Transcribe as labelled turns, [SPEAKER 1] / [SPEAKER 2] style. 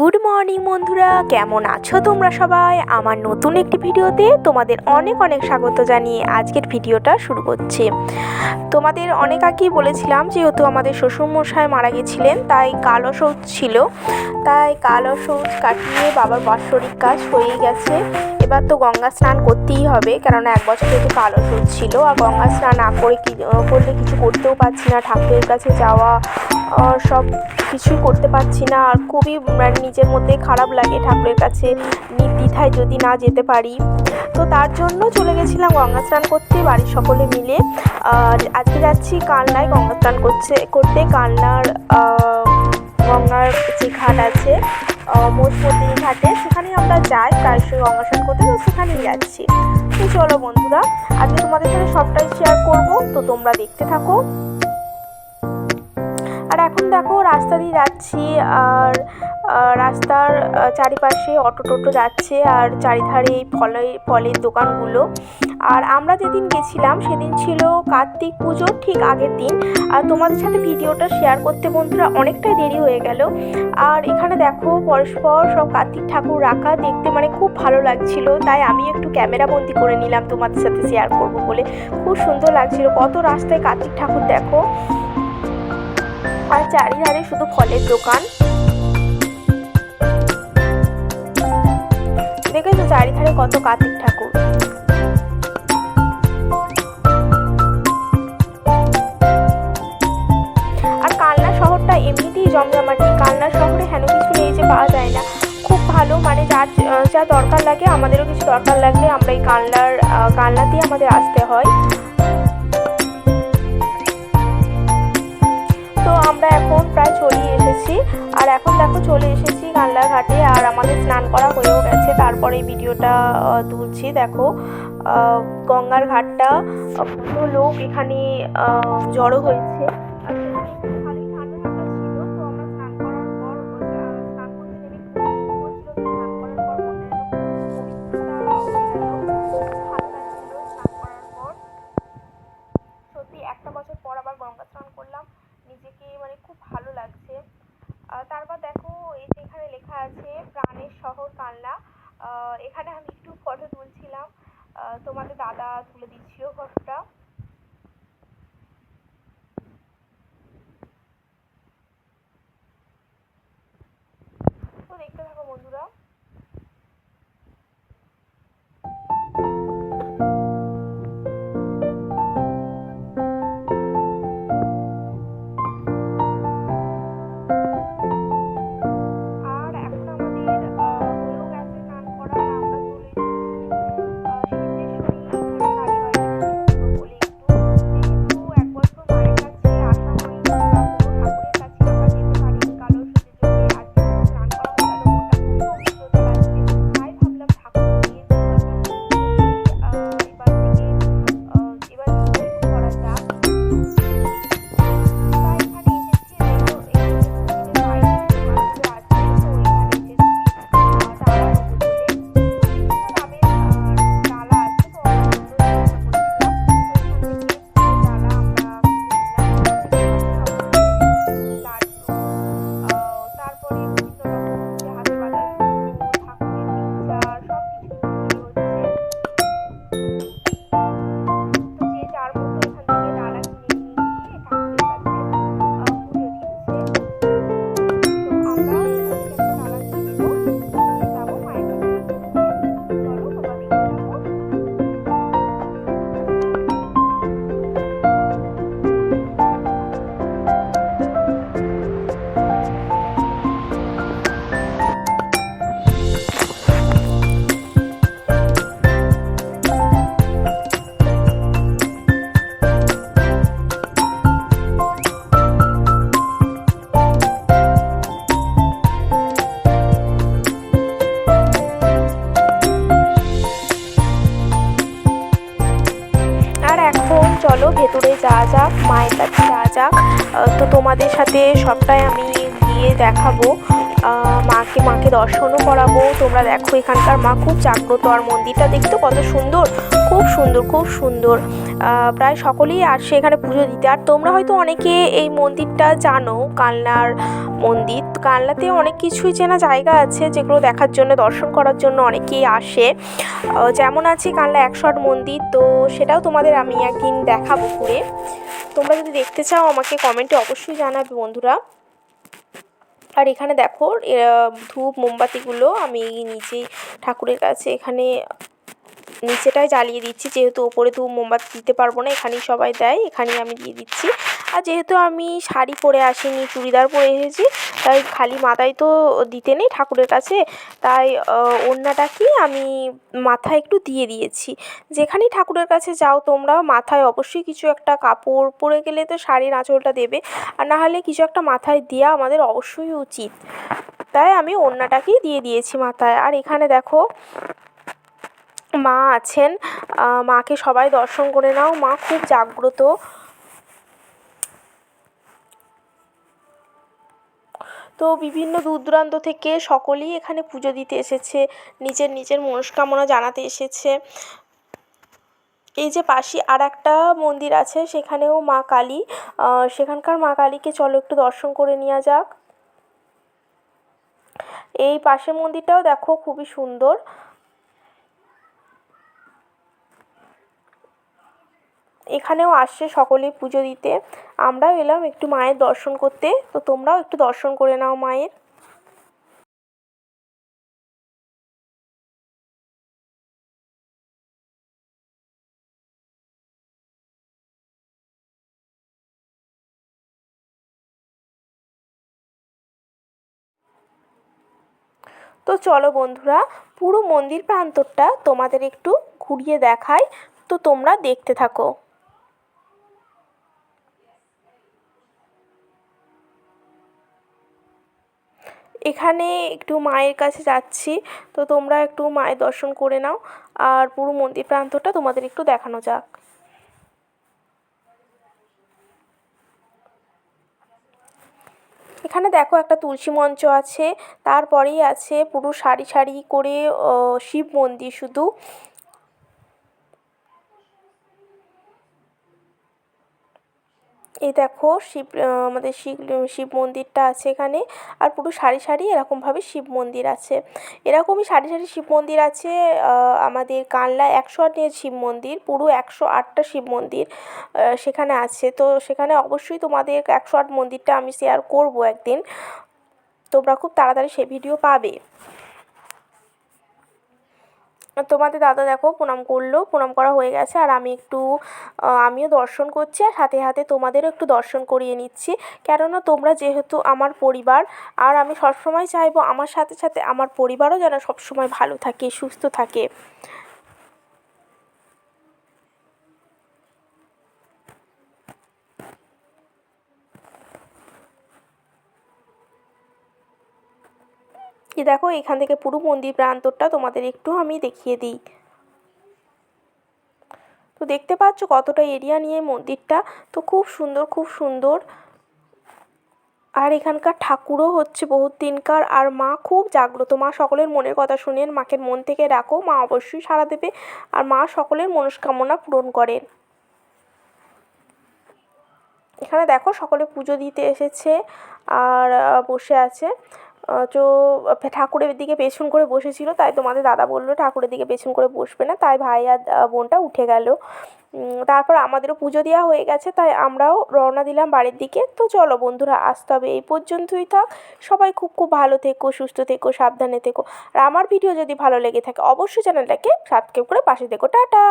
[SPEAKER 1] Good morning বন্ধুরা। কেমন আছো তোমরা সবাই? আমার নতুন একটি ভিডিওতে তোমাদের অনেক অনেক স্বাগত জানিয়ে আজকের ভিডিওটা শুরু করছি। তোমাদের অনেক আগেই বলেছিলাম, যেহেতু আমাদের শ্বশুরমশাই মারা গেছিলেন, তাই কালো সৌচ ছিল। তাই কালো সৌচ কাটিয়ে বাবার বাৎসরিক কাজ হয়ে গেছে। এবার তো গঙ্গা স্নান করতেই হবে। কেননা এক বছর কালো সৌচ ছিল আর গঙ্গা স্নান না করে করলে কিছু করতেও পারছি না। ঠাকুরের কাছে যাওয়া সব কিছুই করতে পারছি না। আর খুবই মানে নিজের মধ্যে খারাপ লাগে ঠাকুরের কাছে নির্দ্বিধায় যদি না যেতে পারি। তো তার জন্য চলে গেছিলাম গঙ্গা স্নান করতে বাড়ির সকলে মিলে। আজকে যাচ্ছি কালনায় গঙ্গা স্নান করছে করতে। কালনার আহ, গঙ্গার যে ঘাট আছে মোটমতিনি ঘাটে সেখানে আমরা যাই, প্রায়শই গঙ্গা স্নান করতে, তো সেখানেই যাচ্ছি। তো চলো বন্ধুরা, আজকে তোমাদের সাথে সবটাই শেয়ার করব, তো তোমরা দেখতে থাকো। আর এখন দেখো, রাস্তা দিয়ে যাচ্ছি, আর রাস্তার চারিপাশে অটো টোটো যাচ্ছে আর চারিধারে এই ফলের ফলের দোকানগুলো। আর আমরা যেদিন গেছিলাম সেদিন ছিল কার্তিক পুজোর ঠিক আগের দিন। আর তোমাদের সাথে ভিডিওটা শেয়ার করতে বন্ধুরা অনেকটাই দেরি হয়ে গেল। আর এখানে দেখো পরস্পর সব কার্তিক ঠাকুর রাখা, দেখতে মানে খুব ভালো লাগছিল। তাই আমি একটু ক্যামেরা বন্দি করে নিলাম তোমাদের সাথে শেয়ার করব বলে। খুব সুন্দর লাগছিল, কত রাস্তায় কার্তিক ঠাকুর দেখো। আর চারিধারে শুধু ফলের দোকান। কত কার্তিক ঠাকুর। আর কালনা শহরটা এমনিতেই জমজমাটি। কালনা শহরে হেন কিছু নেই যে পাওয়া যায় না। খুব ভালো মানে যার যা দরকার লাগে, আমাদেরও কিছু দরকার লাগলে আমরা এই কালনার কালনাতেই আমাদের আসতে হয়। তো আমরা এখন প্রায় চলেই এসেছি। আর এখন দেখো চলে এসেছি কানলা ঘাটে আর আমাদের স্নান করা হয়েও গেছে। তারপরে ভিডিওটা তুলছি, দেখো। গঙ্গার ঘাটটা লোক এখানে জড়ো হয়েছে। তোমাদের দাদা তুলে দিচ্ছিল ফটোটা যাক তো তোমাদের সাথে সবটাই আমি গিয়ে দেখাবো। মাকে মাকে দর্শনও করাবো। তোমরা দেখো এখানকার মা খুব জাগ্রত, আর মন্দিরটা দেখতে কত সুন্দর, খুব সুন্দর খুব সুন্দর। প্রায় সকলেই আসে এখানে পুজো দিতে। আর তোমরা হয়তো অনেকে এই মন্দিরটা জানো, কালনার মন্দির। কানলাতে অনেক কিছুই চেনা জায়গা আছে, যেগুলো দেখার জন্য, দর্শন করার জন্য অনেকেই আসে। যেমন আছে কানলা একশট মন্দির, তো সেটাও তোমাদের আমি একদিন দেখাবো ঘুরে। তোমরা যদি দেখতে চাও, আমাকে কমেন্টে অবশ্যই জানাবে বন্ধুরা। আর এখানে দেখো ধূপ, মোমবাতিগুলো আমি নিজেই ঠাকুরের কাছে এখানে নিচেটায় জ্বালিয়ে দিচ্ছি, যেহেতু ওপরে তো মোমবাতি দিতে পারব না, এখানেই সবাই দেয়, এখানেই আমি দিয়ে দিচ্ছি। আর যেহেতু আমি শাড়ি পরে আসিনি, চুড়িদার পরে এসেছি, তাই খালি মাথায় তো দিতে নেই ঠাকুরের কাছে, তাই ওড়নাটাকে আমি মাথায় একটু দিয়ে দিয়েছি। যেখানেই ঠাকুরের কাছে যাও তোমরা, মাথায় অবশ্যই কিছু একটা কাপড় পরে গেলে তো শাড়ির আঁচলটা দেবে, আর না হলে কিছু একটা মাথায় দেওয়া আমাদের অবশ্যই উচিত। তাই আমি ওড়নাটাকেই দিয়ে দিয়েছি মাথায়। আর এখানে দেখো মা আছেন মাকে সবাই দর্শন করে নাও, মা খুব জাগ্রত। তো বিভিন্ন দূর দূরান্ত থেকে সকলেই এখানে পুজো দিতে এসেছে, নিজের নিজের মনস্কামনা জানাতে এসেছে। এই যে পাশে আর একটা মন্দির আছে, সেখানেও মা কালী সেখানকার মা কালীকে চলো একটু দর্শন করে নেওয়া যাক। এই পাশের মন্দিরটাও দেখো খুবই সুন্দর। এখানেও আসছে সকলেই পুজো দিতে। আমরাও এলাম একটু মায়ের দর্শন করতে। তো তোমরাও একটু দর্শন করে নাও মায়ের। তো চলো বন্ধুরা, পুরো মন্দির প্রান্তরটা তোমাদের একটু ঘুরিয়ে দেখাই। তো তোমরা দেখতে থাকো। এখানে একটু মায়ের কাছে যাচ্ছি। তো তোমরা একটু মায়ের দর্শন করে নাও। আর পুরো মন্দির প্রান্তটা তোমাদের একটু দেখানো যাক। এখানে দেখো একটা তুলসী মঞ্চ আছে। তারপরেই আছে পুরো সারি সারি করে শিব মন্দির শুধু। এই দেখো শিব আমাদের শিব শিব মন্দিরটা আছে এখানে। আর পুরো সারি সারি এরকমভাবে শিব মন্দির আছে। এরকমই সারি সারি শিব মন্দির আছে আমাদের কানলা একশো আটের শিব মন্দির, পুরো একশো আটটা শিব মন্দির সেখানে আছে। তো সেখানে অবশ্যই তোমাদের একশো আট মন্দিরটা আমি শেয়ার করব একদিন। তোমরা খুব তাড়াতাড়ি সে ভিডিও পাবে। তোমাদের দাদা দেখো প্রণাম করল, প্রণাম করা হয়ে গেছে। আর আমি একটু আমিও দর্শন করছি আর হাতে হাতে তোমাদেরও একটু দর্শন করিয়ে নিচ্ছি। কেননা তোমরা যেহেতু আমার পরিবার, আর আমি সবসময় চাইব আমার সাথে সাথে আমার পরিবারও যেন সবসময় ভালো থাকে, সুস্থ থাকে। এই দেখো, এখান থেকে পুরো মন্দির প্রান্তরটা তোমাদের একটু আমি দেখিয়ে দিই। তো দেখতে পাচ্ছ কতটা এরিয়া নিয়ে মন্দিরটা? তো খুব সুন্দর খুব সুন্দর। আর এখানকার ঠাকুরও হচ্ছে বহুত দিনকার। আর মা খুব জাগ্রত। মা সকলের মনের কথা শুনেন, মাকে মন থেকে রাখো। মা অবশ্যই সাড়া দেবে। আর মা সকলের মনস্কামনা পূরণ করেন। এখানে দেখো, সকলে পুজো দিতে এসেছে। আর বসে আছে। তো ঠাকুরের দিকে পেছন করে বসেছিল, তাই তোমাদের দাদা বলল ঠাকুরের দিকে পেছন করে বসবে না, তাই ভাই আর বোনটা উঠে গেল। তারপর আমাদেরও পুজো দেওয়া হয়ে গেছে, তাই আমরাও রওনা দিলাম বাড়ির দিকে। তো চলো বন্ধুরা আসতে হবে এই পর্যন্তই থাক। সবাই খুব খুব ভালো থেকো, সুস্থ থেকো, সাবধানে থেকো। আর আমার ভিডিও যদি ভালো লেগে থাকে, অবশ্যই চ্যানেলটাকে সাবস্ক্রাইব করে পাশে থেকো। টাটা!